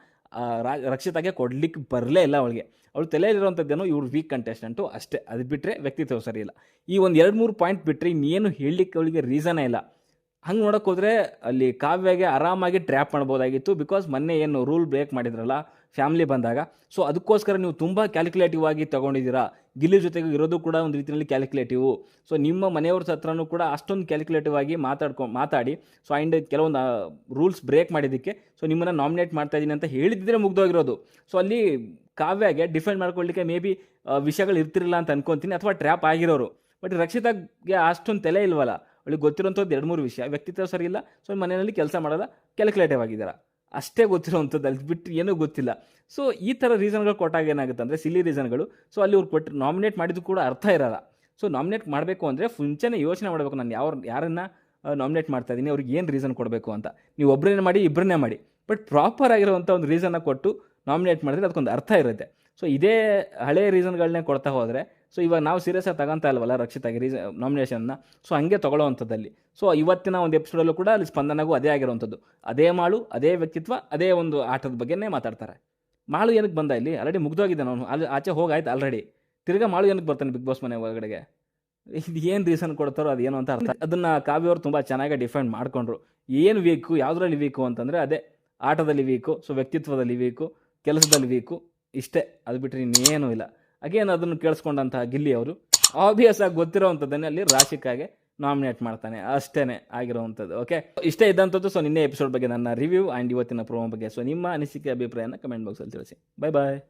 ರಕ್ಷಿತಾಗೆ ಕೊಡ್ಲಿಕ್ಕೆ ಬರಲೇ ಇಲ್ಲ ಅವಳಿಗೆ. ಅವಳು ತಲೆಯಲ್ಲಿರುವಂಥದ್ದೇನೋ ಇವ್ರು ವೀಕ್ ಕಂಟೆಸ್ಟೆಂಟು ಅಷ್ಟೇ. ಅದು ಬಿಟ್ಟರೆ ವ್ಯಕ್ತಿತ್ವ ಸರಿ ಇಲ್ಲ ಈ ಒಂದು ಎರಡು ಮೂರು ಪಾಯಿಂಟ್ ಬಿಟ್ಟರೆ ಇನ್ನೇನು ಹೇಳಲಿಕ್ಕೆ ಅವಳಿಗೆ ರೀಸನೇ ಇಲ್ಲ. ಹಂಗೆ ನೋಡೋಕೆ ಹೋದರೆ ಅಲ್ಲಿ ಕಾವ್ಯಗೆ ಆರಾಮಾಗಿ ಟ್ರ್ಯಾಪ್ ಮಾಡ್ಬೋದಾಗಿತ್ತು ಬಿಕಾಸ್ ಮೊನ್ನೆ ಏನು ರೂಲ್ ಬ್ರೇಕ್ ಮಾಡಿದ್ರಲ್ಲ ಫ್ಯಾಮಿಲಿ ಬಂದಾಗ. ಸೊ ಅದಕ್ಕೋಸ್ಕರ ನೀವು ತುಂಬ ಕ್ಯಾಲ್ಕುಲೇಟಿವ್ ಆಗಿ ತೊಗೊಂಡಿದ್ದೀರಾ. ಗಿಲ್ಲಿ ಜೊತೆಗೆ ಇರೋದು ಕೂಡ ಒಂದು ರೀತಿಯಲ್ಲಿ ಕ್ಯಾಲ್ಕುಲೇಟಿವ್ ಸೊ ನಿಮ್ಮ ಮನೆಯವ್ರ ಹತ್ರನೂ ಕೂಡ ಅಷ್ಟೊಂದು ಕ್ಯಾಲ್ಕುಲೇಟಿವ್ ಆಗಿ ಮಾತಾಡ್ಕೊ, ಮಾತಾಡಿ. ಸೊ ಆ್ಯಂಡ್ ಕೆಲವೊಂದು ರೂಲ್ಸ್ ಬ್ರೇಕ್ ಮಾಡಿದ್ದಕ್ಕೆ. ಸೊ ನಿಮ್ಮನ್ನು ನಾಮಿನೇಟ್ ಮಾಡ್ತಾ ಇದ್ದೀನಿ ಅಂತ ಹೇಳಿದ್ರೆ ಮುಗ್ದೋಗಿರೋದು. ಸೊ ಅಲ್ಲಿ ಕಾವ್ಯಗೆ ಡಿಫೆಂಡ್ ಮಾಡ್ಕೊಳ್ಳಿಕ್ಕೆ ಮೇ ಬಿ ವಿಷಯಗಳು ಇರ್ತಿರಲಿಲ್ಲ ಅಂತ ಅನ್ಕೊತೀನಿ ಅಥವಾ ಟ್ರ್ಯಾಪ್ ಆಗಿರೋರು. ಬಟ್ ರಕ್ಷಿತಾಗೆ ಅಷ್ಟೊಂದು ತಲೆ ಇಲ್ವಲ್ಲ. ಅವಳಿಗೆ ಗೊತ್ತಿರೋಂಥದ್ದು ಎರಡು ಮೂರು ವಿಷಯ. ವ್ಯಕ್ತಿತ್ವ ಸರಿ ಇಲ್ಲ. ಸೊ ಮನೆಯಲ್ಲಿ ಕೆಲಸ ಮಾಡೋಲ್ಲ. ಕ್ಯಾಲ್ಕುಲೇಟಿವ್ ಆಗಿದ್ದಾರೆ. ಅಷ್ಟೇ ಗೊತ್ತಿರೋವಂಥದ್ದು ಅಲ್ಲಿ ಬಿಟ್ಟು ಏನೂ ಗೊತ್ತಿಲ್ಲ. ಸೊ ಈ ಥರ ರೀಸನ್ಗಳು ಕೊಟ್ಟಾಗ ಏನಾಗುತ್ತೆ ಅಂದರೆ ಸಿಲಿ ರೀಸನ್ಗಳು ಸೊ ಅಲ್ಲಿ ಅವ್ರು ಕೊಟ್ಟು ನಾಮಿನೇಟ್ ಮಾಡಿದ್ದು ಕೂಡ ಅರ್ಥ ಇರಲ್ಲ. ಸೊ ನಾಮಿನೇಟ್ ಮಾಡಬೇಕು ಅಂದರೆ ಮುಂಚೆನೇ ಯೋಚನೆ ಮಾಡಬೇಕು, ನಾನು ಯಾವ ಯಾರನ್ನು ನಾಮಿನೇಟ್ ಮಾಡ್ತಾ ಇದ್ದೀನಿ, ಅವ್ರಿಗೆ ಏನು ರೀಸನ್ ಕೊಡಬೇಕು ಅಂತ. ನೀವು ಒಬ್ಬರನ್ನೇ ಮಾಡಿ ಇಬ್ಬರನ್ನೇ ಮಾಡಿ. ಬಟ್ ಪ್ರಾಪರ್ ಆಗಿರುವಂಥ ಒಂದು ರೀಸನ್ನ ಕೊಟ್ಟು ನಾಮಿನೇಟ್ ಮಾಡಿದ್ರೆ ಅದಕ್ಕೊಂದು ಅರ್ಥ ಇರುತ್ತೆ. ಸೊ ಇದೇ ಹಳೆಯ ರೀಸನ್ಗಳನ್ನೇ ಕೊಡ್ತಾ ಹೋದರೆ ಸೊ ಇವಾಗ ನಾವು ಸೀರಿಯಸ್ ಆಗಿ ತಗೊಂತ ಇಲ್ವಲ್ಲ ರಕ್ಷಿತಾಗಿ ರೀಸ ನಾಮಿನೇಷನ್ನ ಸೊ ಹಂಗೆ ತೊಗೊಳ್ಳೋವಂಥದ್ದಲ್ಲಿ. ಸೊ ಇವತ್ತಿನ ಒಂದು ಎಪಿಸೋಡಲ್ಲೂ ಕೂಡ ಅಲ್ಲಿ ಸ್ಪಂದನಗೂ ಅದೇ ಆಗಿರುವಂಥದ್ದು. ಅದೇ ಮಾಳು, ಅದೇ ವ್ಯಕ್ತಿತ್ವ, ಅದೇ ಒಂದು ಆಟದ ಬಗ್ಗೆನೇ ಮಾತಾಡ್ತಾರೆ. ಮಾಳು ಏನಕ್ಕೆ ಬಂದ ಇಲ್ಲಿ? ಆಲ್ರೆಡಿ ಮುಗ್ದೋಗಿದ್ದಾನೆ ನಾನು ಅಲ್ಲಿ ಆಚೆ ಹೋಗಾಯ್ತು ಆಲ್ರೆಡಿ ತಿರ್ಗಾ ಮಾಳು ಏನಕ್ಕೆ ಬರ್ತಾನೆ ಬಿಗ್ ಬಾಸ್ ಮನೆ ಒಳಗಡೆಗೆ? ಇದು ಏನು ರೀಸನ್ ಕೊಡ್ತಾರೋ ಅದು ಏನು ಅಂತ ಅರ್ಥ. ಅದನ್ನು ಕಾವ್ಯವ್ರು ತುಂಬ ಚೆನ್ನಾಗಿ ಡಿಫೆಂಡ್ ಮಾಡ್ಕೊಂಡ್ರು. ಏನು ವೀಕು ಯಾವುದ್ರಲ್ಲಿ ವೀಕು ಅಂತಂದರೆ ಅದೇ ಆಟದಲ್ಲಿ ವೀಕು ಸೊ ವ್ಯಕ್ತಿತ್ವದಲ್ಲಿ ವೀಕು ಕೆಲಸದಲ್ಲಿ ವೀಕು ಇಷ್ಟೇ. ಅದು ಬಿಟ್ಟರೆ ಇನ್ನೇನೂ ಇಲ್ಲ. ಅಗೇನ್ ಅದನ್ನು ಕೇಳಿಸ್ಕೊಂಡಂತಹ ಗಿಲ್ಲಿ ಅವರು. ಆಬ್ವಿಯಸ್ ಆಗಿ ಗೊತ್ತಿರೋವಂಥದ್ದನ್ನೇ ಅಲ್ಲಿ ರಾಶಿಕಾಗೆ ನಾಮಿನೇಟ್ ಮಾಡ್ತಾನೆ. ಅಷ್ಟೇ ಆಗಿರುವಂಥದ್ದು ಓಕೆ ಇಷ್ಟೇ ಇದ್ದಂಥದ್ದು ಸೊ ನಿನ್ನೆ ಎಪಿಸೋಡ್ ಬಗ್ಗೆ ನನ್ನ ರಿವ್ಯೂ ಆ್ಯಂಡ್ ಇವತ್ತಿನ ಪ್ರೋಮೋ ಬಗ್ಗೆ. ಸೊ ನಿಮ್ಮ ಅನಿಸಿಕೆ, ಅಭಿಪ್ರಾಯನ ಕಮೆಂಟ್ ಬಾಕ್ಸಲ್ಲಿ ತಿಳಿಸಿ. Bye bye